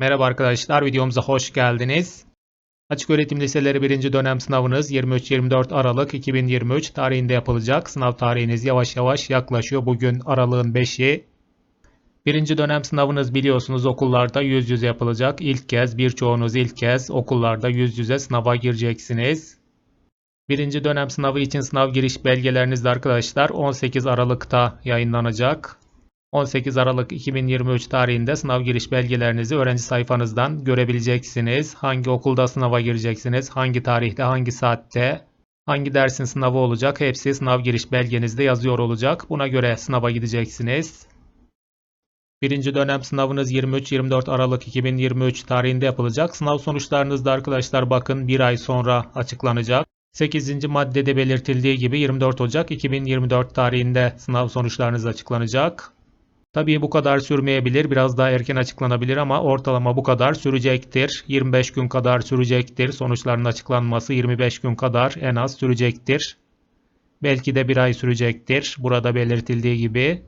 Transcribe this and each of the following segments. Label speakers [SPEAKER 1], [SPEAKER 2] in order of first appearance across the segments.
[SPEAKER 1] Merhaba arkadaşlar, videomuza hoş geldiniz. Açık öğretim liseleri 1. dönem sınavınız 23-24 Aralık 2023 tarihinde yapılacak. Sınav tarihiniz yavaş yavaş yaklaşıyor. Bugün Aralık'ın 5'i. 1. dönem sınavınız biliyorsunuz okullarda yüz yüze yapılacak. İlk kez birçoğunuz ilk kez okullarda yüz yüze sınava gireceksiniz. Birinci dönem sınavı için sınav giriş belgeleriniz de arkadaşlar 18 Aralık'ta yayınlanacak. 18 Aralık 2023 tarihinde sınav giriş belgelerinizi öğrenci sayfanızdan görebileceksiniz. Hangi okulda sınava gireceksiniz, hangi tarihte, hangi saatte, hangi dersin sınavı olacak hepsi sınav giriş belgenizde yazıyor olacak. Buna göre sınava gideceksiniz. Birinci dönem sınavınız 23-24 Aralık 2023 tarihinde yapılacak. Sınav sonuçlarınız da arkadaşlar bakın bir ay sonra açıklanacak. 8. maddede belirtildiği gibi 24 Ocak 2024 tarihinde sınav sonuçlarınız açıklanacak. Tabii bu kadar sürmeyebilir, biraz daha erken açıklanabilir ama ortalama bu kadar sürecektir. 25 gün kadar sürecektir. Sonuçların açıklanması 25 gün kadar en az sürecektir. Belki de bir ay sürecektir. Burada belirtildiği gibi.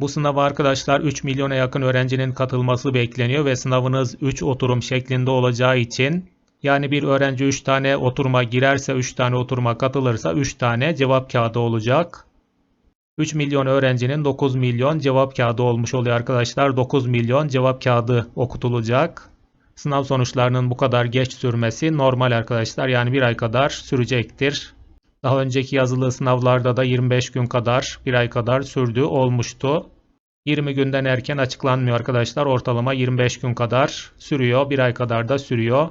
[SPEAKER 1] Bu sınava arkadaşlar 3 milyona yakın öğrencinin katılması bekleniyor ve sınavınız 3 oturum şeklinde olacağı için yani bir öğrenci 3 tane oturuma girerse 3 tane oturuma katılırsa 3 tane cevap kağıdı olacak. 3 milyon öğrencinin 9 milyon cevap kağıdı olmuş oluyor arkadaşlar. 9 milyon cevap kağıdı okutulacak. Sınav sonuçlarının bu kadar geç sürmesi normal arkadaşlar. Yani bir ay kadar sürecektir. Daha önceki yazılı sınavlarda da 25 gün kadar, bir ay kadar sürdüğü olmuştu. 20 günden erken açıklanmıyor arkadaşlar. Ortalama 25 gün kadar sürüyor. Bir ay kadar da sürüyor.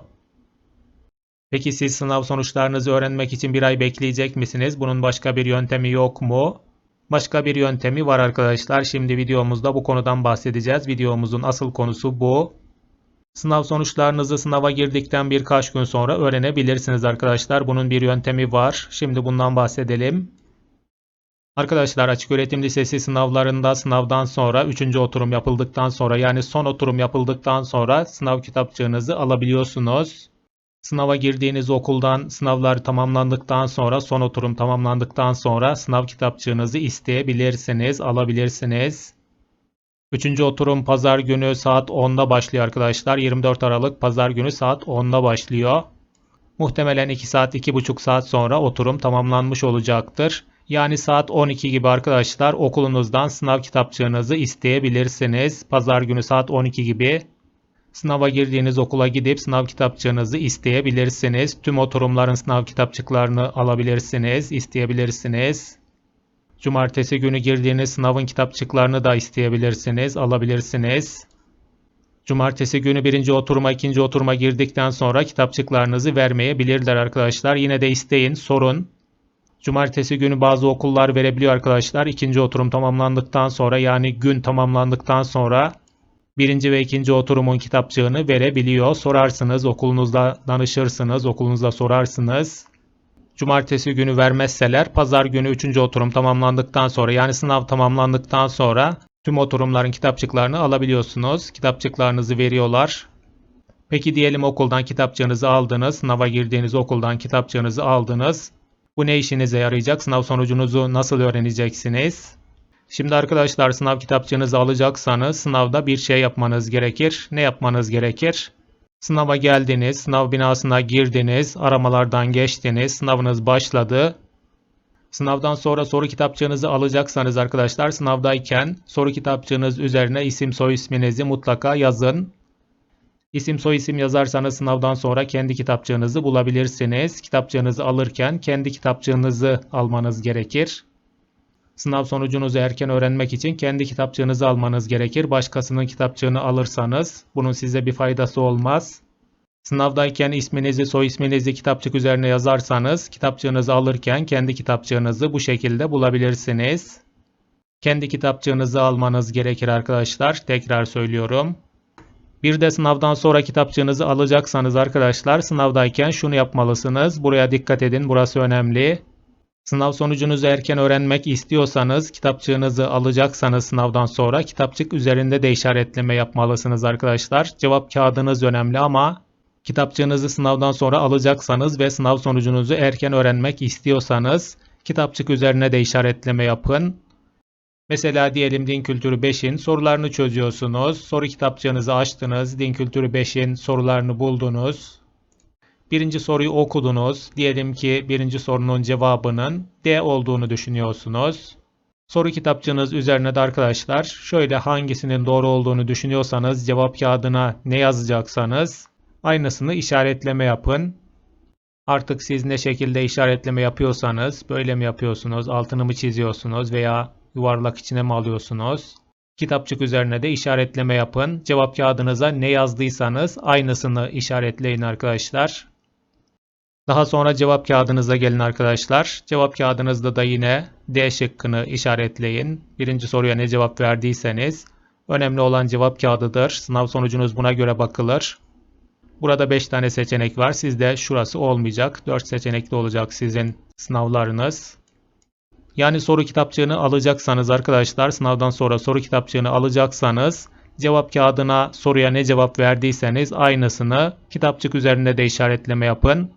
[SPEAKER 1] Peki siz sınav sonuçlarınızı öğrenmek için bir ay bekleyecek misiniz? Bunun başka bir yöntemi yok mu? Başka bir yöntemi var arkadaşlar. Şimdi videomuzda bu konudan bahsedeceğiz. Videomuzun asıl konusu bu. Sınav sonuçlarınızı sınava girdikten birkaç gün sonra öğrenebilirsiniz arkadaşlar. Bunun bir yöntemi var. Şimdi bundan bahsedelim. Arkadaşlar açık öğretim lisesi sınavlarında sınavdan sonra 3. oturum yapıldıktan sonra yani son oturum yapıldıktan sonra sınav kitapçığınızı alabiliyorsunuz. Sınava girdiğiniz okuldan sınavlar tamamlandıktan sonra son oturum tamamlandıktan sonra sınav kitapçığınızı isteyebilirsiniz, alabilirsiniz. Üçüncü oturum pazar günü saat 10'da başlıyor arkadaşlar. 24 Aralık pazar günü saat 10'da başlıyor. Muhtemelen 2 saat 2,5 saat sonra oturum tamamlanmış olacaktır. Yani saat 12 gibi arkadaşlar okulunuzdan sınav kitapçığınızı isteyebilirsiniz. Pazar günü saat 12 gibi Sınava girdiğiniz okula gidip sınav kitapçığınızı isteyebilirsiniz. Tüm oturumların sınav kitapçıklarını alabilirsiniz, isteyebilirsiniz. Cumartesi günü girdiğiniz sınavın kitapçıklarını da isteyebilirsiniz, alabilirsiniz. Cumartesi günü birinci oturuma, ikinci oturuma girdikten sonra kitapçıklarınızı vermeyebilirler arkadaşlar. Yine de isteyin, sorun. Cumartesi günü bazı okullar verebiliyor arkadaşlar. İkinci oturum tamamlandıktan sonra yani gün tamamlandıktan sonra birinci ve ikinci oturumun kitapçığını verebiliyor. Sorarsınız, okulunuzda danışırsınız, okulunuzda sorarsınız. Cumartesi günü vermezseler pazar günü üçüncü oturum tamamlandıktan sonra yani sınav tamamlandıktan sonra tüm oturumların kitapçıklarını alabiliyorsunuz. Kitapçıklarınızı veriyorlar. Peki diyelim okuldan kitapçığınızı aldınız. Sınava girdiğiniz okuldan kitapçığınızı aldınız. Bu ne işinize yarayacak? Sınav sonucunuzu nasıl öğreneceksiniz? Şimdi arkadaşlar sınav kitapçığınızı alacaksanız sınavda bir şey yapmanız gerekir. Ne yapmanız gerekir? Sınava geldiniz, sınav binasına girdiniz, aramalardan geçtiniz, sınavınız başladı. Sınavdan sonra soru kitapçığınızı alacaksanız arkadaşlar sınavdayken soru kitapçığınız üzerine isim soy isminizi mutlaka yazın. İsim soy isim yazarsanız sınavdan sonra kendi kitapçığınızı bulabilirsiniz. Kitapçığınızı alırken kendi kitapçığınızı almanız gerekir. Sınav sonucunuzu erken öğrenmek için kendi kitapçığınızı almanız gerekir. Başkasının kitapçığını alırsanız bunun size bir faydası olmaz. Sınavdayken isminizi, soy isminizi kitapçık üzerine yazarsanız kitapçığınızı alırken kendi kitapçığınızı bu şekilde bulabilirsiniz. Kendi kitapçığınızı almanız gerekir arkadaşlar. Tekrar söylüyorum. Bir de sınavdan sonra kitapçığınızı alacaksanız arkadaşlar sınavdayken şunu yapmalısınız. Buraya dikkat edin. Burası önemli. Sınav sonucunuzu erken öğrenmek istiyorsanız, kitapçığınızı alacaksanız sınavdan sonra kitapçık üzerinde de işaretleme yapmalısınız arkadaşlar. Cevap kağıdınız önemli ama kitapçığınızı sınavdan sonra alacaksanız ve sınav sonucunuzu erken öğrenmek istiyorsanız kitapçık üzerine de işaretleme yapın. Mesela diyelim din kültürü 5'in sorularını çözüyorsunuz. Soru kitapçığınızı açtınız. Din kültürü 5'in sorularını buldunuz. Birinci soruyu okudunuz. Diyelim ki birinci sorunun cevabının D olduğunu düşünüyorsunuz. Soru kitapçığınız üzerine de arkadaşlar şöyle hangisinin doğru olduğunu düşünüyorsanız cevap kağıdına ne yazacaksanız aynısını işaretleme yapın. Artık siz ne şekilde işaretleme yapıyorsanız böyle mi yapıyorsunuz, altını mı çiziyorsunuz veya yuvarlak içine mi alıyorsunuz? Kitapçık üzerine de işaretleme yapın. Cevap kağıdınıza ne yazdıysanız aynısını işaretleyin arkadaşlar. Daha sonra cevap kağıdınıza gelin arkadaşlar. Cevap kağıdınızda da yine D şıkkını işaretleyin. Birinci soruya ne cevap verdiyseniz. Önemli olan cevap kağıdıdır. Sınav sonucunuz buna göre bakılır. Burada 5 tane seçenek var. Sizde şurası olmayacak. 4 seçenekli olacak sizin sınavlarınız. Yani soru kitapçığını alacaksanız arkadaşlar sınavdan sonra soru kitapçığını alacaksanız cevap kağıdına soruya ne cevap verdiyseniz aynısını kitapçık üzerinde de işaretleme yapın.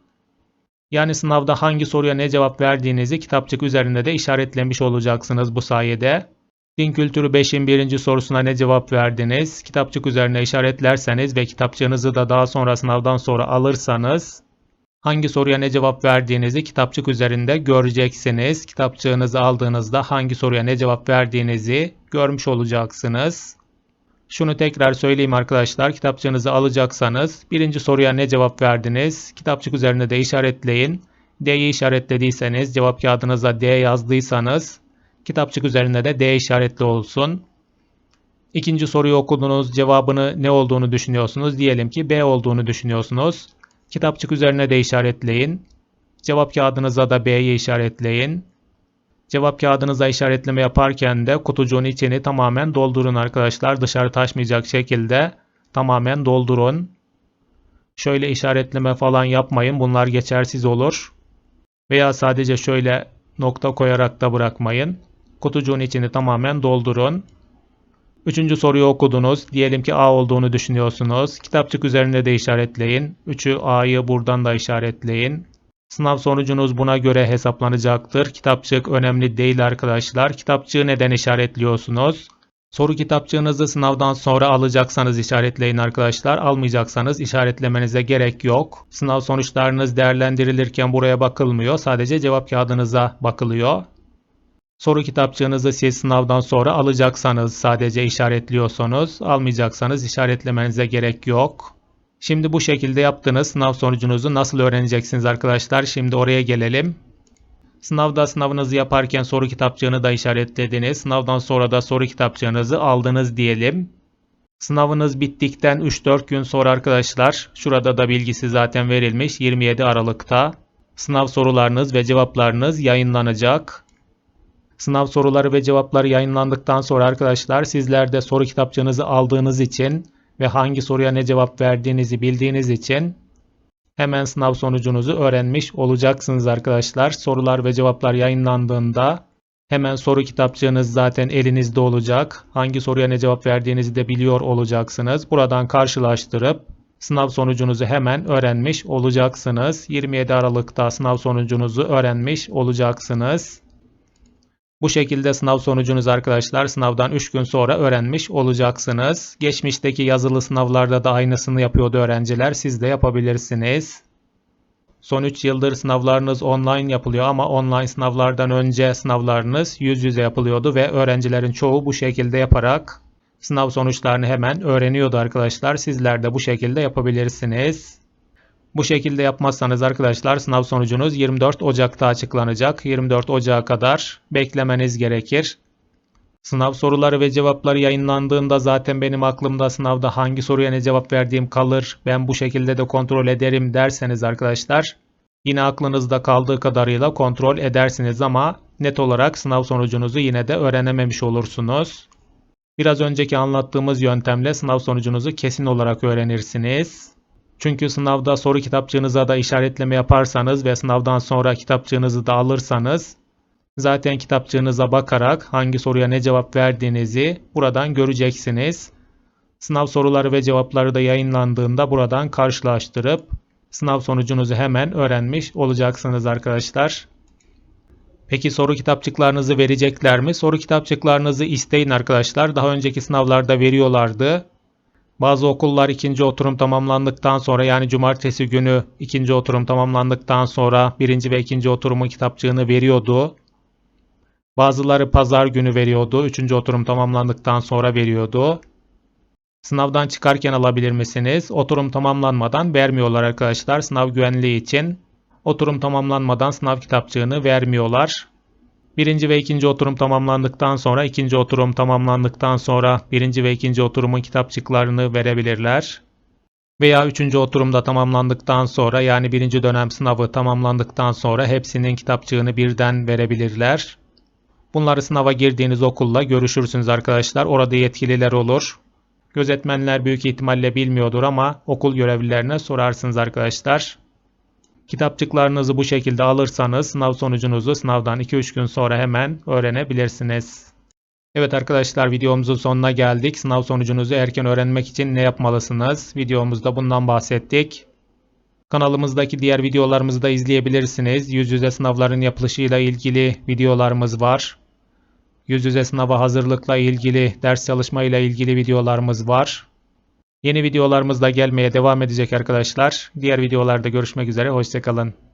[SPEAKER 1] Yani sınavda hangi soruya ne cevap verdiğinizi kitapçık üzerinde de işaretlemiş olacaksınız bu sayede. Din kültürü 5'in birinci sorusuna ne cevap verdiniz? Kitapçık üzerine işaretlerseniz ve kitapçığınızı da daha sonra sınavdan sonra alırsanız hangi soruya ne cevap verdiğinizi kitapçık üzerinde göreceksiniz. Kitapçığınızı aldığınızda hangi soruya ne cevap verdiğinizi görmüş olacaksınız. Şunu tekrar söyleyeyim arkadaşlar. Kitapçığınızı alacaksanız birinci soruya ne cevap verdiniz? Kitapçık üzerinde de işaretleyin. D'yi işaretlediyseniz, cevap kağıdınıza D yazdıysanız kitapçık üzerinde de D işaretli olsun. İkinci soruyu okudunuz. Cevabını ne olduğunu düşünüyorsunuz? Diyelim ki B olduğunu düşünüyorsunuz. Kitapçık üzerine de işaretleyin. Cevap kağıdınıza da B'yi işaretleyin. Cevap kağıdınıza işaretleme yaparken de kutucuğun içini tamamen doldurun arkadaşlar. Dışarı taşmayacak şekilde tamamen doldurun. Şöyle işaretleme falan yapmayın. Bunlar geçersiz olur. Veya sadece şöyle nokta koyarak da bırakmayın. Kutucuğun içini tamamen doldurun. Üçüncü soruyu okudunuz. Diyelim ki A olduğunu düşünüyorsunuz. Kitapçık üzerinde de işaretleyin. 3'ü A'yı buradan da işaretleyin. Sınav sonucunuz buna göre hesaplanacaktır. Kitapçık önemli değil arkadaşlar. Kitapçığı neden işaretliyorsunuz? Soru kitapçığınızı sınavdan sonra alacaksanız işaretleyin arkadaşlar. Almayacaksanız işaretlemenize gerek yok. Sınav sonuçlarınız değerlendirilirken buraya bakılmıyor. Sadece cevap kağıdınıza bakılıyor. Soru kitapçığınızı siz sınavdan sonra alacaksanız sadece işaretliyorsunuz. Almayacaksanız işaretlemenize gerek yok. Şimdi bu şekilde yaptığınız sınav sonucunuzu nasıl öğreneceksiniz arkadaşlar? Şimdi oraya gelelim. Sınavda sınavınızı yaparken soru kitapçığını da işaretlediniz. Sınavdan sonra da soru kitapçığınızı aldınız diyelim. Sınavınız bittikten 3-4 gün sonra arkadaşlar, şurada da bilgisi zaten verilmiş 27 Aralık'ta sınav sorularınız ve cevaplarınız yayınlanacak. Sınav soruları ve cevapları yayınlandıktan sonra arkadaşlar sizler de soru kitapçığınızı aldığınız için ve hangi soruya ne cevap verdiğinizi bildiğiniz için hemen sınav sonucunuzu öğrenmiş olacaksınız arkadaşlar. Sorular ve cevaplar yayınlandığında hemen soru kitapçığınız zaten elinizde olacak. Hangi soruya ne cevap verdiğinizi de biliyor olacaksınız. Buradan karşılaştırıp sınav sonucunuzu hemen öğrenmiş olacaksınız. 27 Aralık'ta sınav sonucunuzu öğrenmiş olacaksınız. Bu şekilde sınav sonucunuzu arkadaşlar sınavdan 3 gün sonra öğrenmiş olacaksınız. Geçmişteki yazılı sınavlarda da aynısını yapıyordu öğrenciler. Siz de yapabilirsiniz. Son 3 yıldır sınavlarınız online yapılıyor ama online sınavlardan önce sınavlarınız yüz yüze yapılıyordu ve öğrencilerin çoğu bu şekilde yaparak sınav sonuçlarını hemen öğreniyordu arkadaşlar. Sizler de bu şekilde yapabilirsiniz. Bu şekilde yapmazsanız arkadaşlar sınav sonucunuz 24 Ocak'ta açıklanacak. 24 Ocak'a kadar beklemeniz gerekir. Sınav soruları ve cevapları yayınlandığında zaten benim aklımda sınavda hangi soruya ne cevap verdiğim kalır. Ben bu şekilde de kontrol ederim derseniz arkadaşlar yine aklınızda kaldığı kadarıyla kontrol edersiniz ama net olarak sınav sonucunuzu yine de öğrenememiş olursunuz. Biraz önceki anlattığımız yöntemle sınav sonucunuzu kesin olarak öğrenirsiniz. Çünkü sınavda soru kitapçığınıza da işaretleme yaparsanız ve sınavdan sonra kitapçığınızı da alırsanız zaten kitapçığınıza bakarak hangi soruya ne cevap verdiğinizi buradan göreceksiniz. Sınav soruları ve cevapları da yayınlandığında buradan karşılaştırıp sınav sonucunuzu hemen öğrenmiş olacaksınız arkadaşlar. Peki soru kitapçıklarınızı verecekler mi? Soru kitapçıklarınızı isteyin arkadaşlar. Daha önceki sınavlarda veriyorlardı. Bazı okullar ikinci oturum tamamlandıktan sonra yani cumartesi günü ikinci oturum tamamlandıktan sonra birinci ve ikinci oturumun kitapçığını veriyordu. Bazıları pazar günü veriyordu. Üçüncü oturum tamamlandıktan sonra veriyordu. Sınavdan çıkarken alabilir misiniz? Oturum tamamlanmadan vermiyorlar arkadaşlar. Sınav güvenliği için oturum tamamlanmadan sınav kitapçığını vermiyorlar. Birinci ve ikinci oturum tamamlandıktan sonra ikinci oturum tamamlandıktan sonra birinci ve ikinci oturumun kitapçıklarını verebilirler. Veya üçüncü oturumda tamamlandıktan sonra yani birinci dönem sınavı tamamlandıktan sonra hepsinin kitapçığını birden verebilirler. Bunları sınava girdiğiniz okulla görüşürsünüz arkadaşlar. Orada yetkililer olur. Gözetmenler büyük ihtimalle bilmiyordur ama okul görevlilerine sorarsınız arkadaşlar. Kitapçıklarınızı bu şekilde alırsanız sınav sonucunuzu sınavdan 2-3 gün sonra hemen öğrenebilirsiniz. Evet arkadaşlar videomuzun sonuna geldik. Sınav sonucunuzu erken öğrenmek için ne yapmalısınız? Videomuzda bundan bahsettik. Kanalımızdaki diğer videolarımızı da izleyebilirsiniz. Yüz yüze sınavların yapılışıyla ilgili videolarımız var. Yüz yüze sınava hazırlıkla ilgili, ders çalışmayla ilgili videolarımız var. Yeni videolarımız da gelmeye devam edecek arkadaşlar. Diğer videolarda görüşmek üzere. Hoşçakalın.